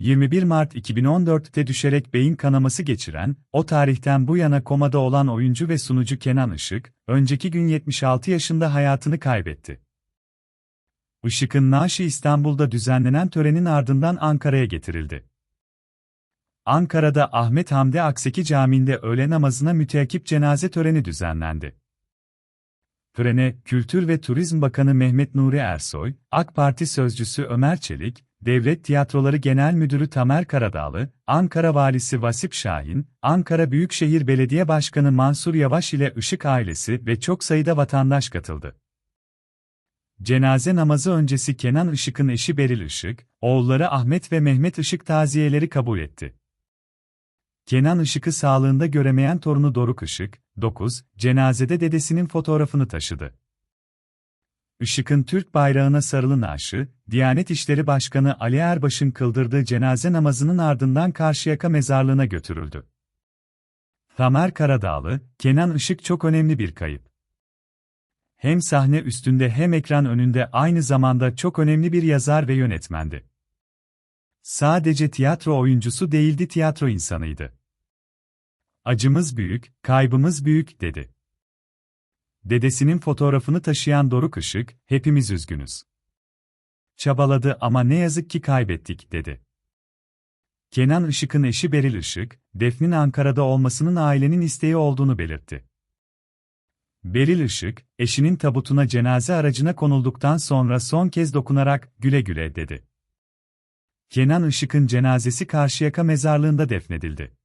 21 Mart 2014'te düşerek beyin kanaması geçiren, o tarihten bu yana komada olan oyuncu ve sunucu Kenan Işık, önceki gün 76 yaşında hayatını kaybetti. Işık'ın naaşı İstanbul'da düzenlenen törenin ardından Ankara'ya getirildi. Ankara'da Ahmet Hamdi Akseki Camii'nde öğle namazına müteakip cenaze töreni düzenlendi. Törene, Kültür ve Turizm Bakanı Mehmet Nuri Ersoy, AK Parti Sözcüsü Ömer Çelik, Devlet Tiyatroları Genel Müdürü Tamer Karadağlı, Ankara Valisi Vasip Şahin, Ankara Büyükşehir Belediye Başkanı Mansur Yavaş ile Işık ailesi ve çok sayıda vatandaş katıldı. Cenaze namazı öncesi Kenan Işık'ın eşi Beril Işık, oğulları Ahmet ve Mehmet Işık taziyeleri kabul etti. Kenan Işık'ı sağlığında göremeyen torunu Doruk Işık, 9, cenazede dedesinin fotoğrafını taşıdı. Işık'ın Türk bayrağına sarılı naaşı, Diyanet İşleri Başkanı Ali Erbaş'ın kıldırdığı cenaze namazının ardından Karşıyaka mezarlığına götürüldü. Tamer Karadağlı, Kenan Işık çok önemli bir kayıp. Hem sahne üstünde hem ekran önünde aynı zamanda çok önemli bir yazar ve yönetmendi. Sadece tiyatro oyuncusu değildi tiyatro insanıydı. Acımız büyük, kaybımız büyük, dedi. Dedesinin fotoğrafını taşıyan Doruk Işık, hepimiz üzgünüz. Çabaladı ama ne yazık ki kaybettik, dedi. Kenan Işık'ın eşi Beril Işık, Defne'nin Ankara'da olmasının ailenin isteği olduğunu belirtti. Beril Işık, eşinin tabutuna cenaze aracına konulduktan sonra son kez dokunarak, güle güle, dedi. Kenan Işık'ın cenazesi Karşıyaka mezarlığında defnedildi.